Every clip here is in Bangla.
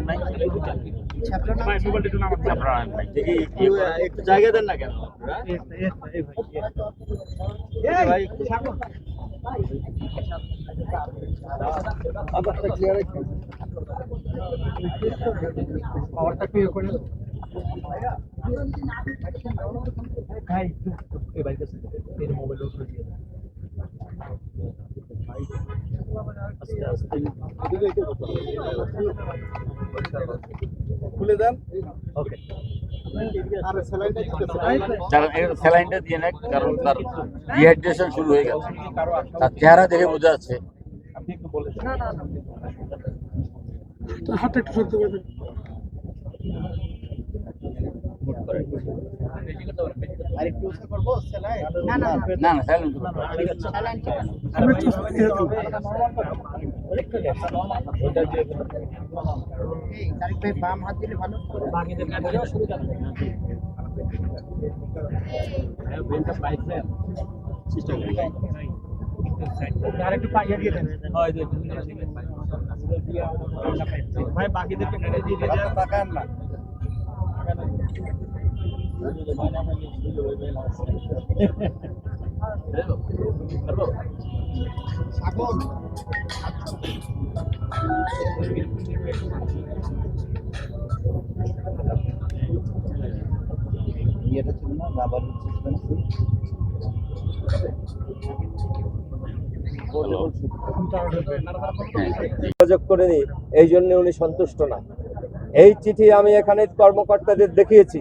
নাম্বার নাই আপনার নাই দেখি একটু জায়গা দেন না কেন ভাই আবারটা ক্লিয়ার পাওয়ারটা একটু ইয়ে করে ভাই এই বাইক আছে এর মোবাইল উপরে দিয়ে দাও। আস্তে আস্তে খুলে দেন। ওকে। আর স্যালাইনটা দিয়ে কারণ তার ডিহাইড্রেশন শুরু হয়ে গেছে। তার চেহারা দেখে বোঝা যাচ্ছে। আপনি একটু বলে একটু না, না, একটু তারিক ভাই বাম হাত দিলে ভালো আর একটু পাইয়ে দিয়ে দেন। ভাই বাকিদেরকে মেরে দিয়ে দিয়ে হাতে তাকান না সাগর ইয়েটা ছিল এই জন্য উনি সন্তুষ্ট না। এই চিঠি আমি এখানে কর্মকর্তাদের দেখিয়েছি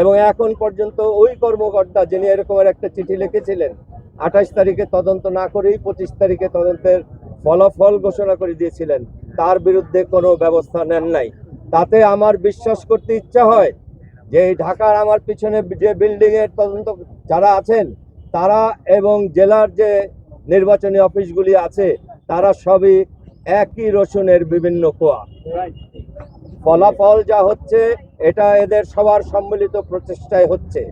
এবং এখন পর্যন্ত ওই কর্মকর্তা যিনি এরকমের একটা চিঠি লিখেছিলেন আঠাশ তারিখে তদন্ত না করেই পঁচিশ তারিখে তদন্তের ফলাফল ঘোষণা করে দিয়েছিলেন। তার বিরুদ্ধে কোনো ব্যবস্থা নেন নাই। তাতে আমার বিশ্বাস করতে ইচ্ছা হয় যে ঢাকার আমার পিছনে যে বিল্ডিং এর তদন্ত যারা আছেন, তারা এবং জেলার যে নির্বাচনী অফিসগুলি আছে, তারা সবই একই রসুনের বিভিন্ন কোয়া। ফলাফল যা হচ্ছে, এটা এদের সবার সম্মিলিত প্রচেষ্টায় হচ্ছে।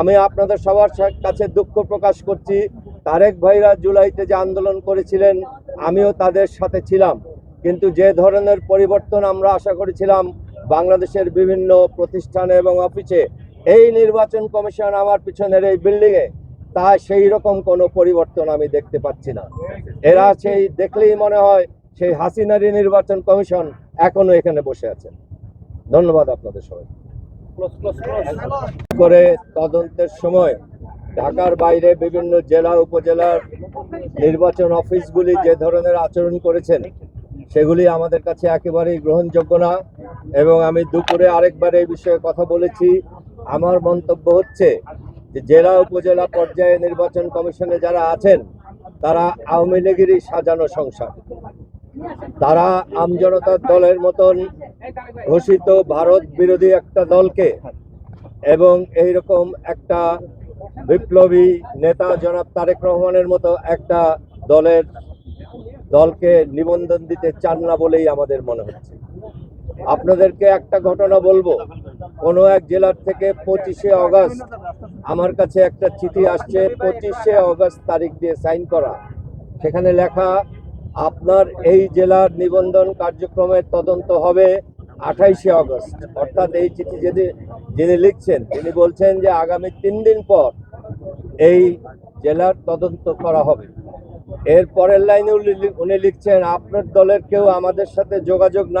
আমি আপনাদের সবার কাছে দুঃখ প্রকাশ করছি। তারেক ভাইরা জুলাইতে যে আন্দোলন করেছিলেন, আমিও তাদের সাথে ছিলাম। কিন্তু যে ধরনের পরিবর্তন আমরা আশা করেছিলাম বাংলাদেশের বিভিন্ন প্রতিষ্ঠানে এবং অফিসে, এই নির্বাচন কমিশন আমার পিছনের এই বিল্ডিংয়ে, তা সেই রকম কোনো পরিবর্তন আমি দেখতে পাচ্ছি না। এরা সেই দেখলেই মনে হয় সেই হাসিনারি নির্বাচন কমিশন এখনও এখানে বসে আছে। ধন্যবাদ আপনাদের সবাই করে তদন্তের সময় ঢাকার বাইরে বিভিন্ন জেলা, উপজেলার নির্বাচন অফিসগুলি যে ধরনের আচরণ করেছেন, সেগুলি আমাদের কাছে একেবারেই গ্রহণযোগ্য না। এবং আমি দুপুরে আরেকবার এই বিষয়ে কথা বলেছি। আমার মন্তব্য হচ্ছে যে, জেলা, উপজেলা পর্যায়ে নির্বাচন কমিশনে যারা আছেন, তারা আওয়ামী লীগেরই সাজানো সংসার। তারা আমজনতার দলের মতন ঘোষিত ভারত বিরোধী একটা দলকে এবং এইরকম একটা বিপ্লবী নেতা জনাব তারেক রহমানের মতো একটা দলের দলকে নিবন্ধন দিতে চান না বলেই আমাদের মনে হচ্ছে। আপনাদেরকে একটা ঘটনা বলব। কোনো এক জেলার থেকে পঁচিশে অগস্ট আমার কাছে একটা চিঠি আসছে। পঁচিশে অগস্ট তারিখ দিয়ে সাইন করা। সেখানে লেখা, আপনার এই জেলার নিবন্ধন কার্যক্রমের তদন্ত হবে। আঠাইশে অগস্ট অর্থাৎ এই চিঠি যদি যিনি লিখছেন, তিনি বলছেন যে আগামী তিন দিন পর এই জেলার তদন্ত করা হবে। এর পরের লাইনে উনি লিখছেন, আপনার দলের কেউ আমাদের সাথে যোগাযোগ না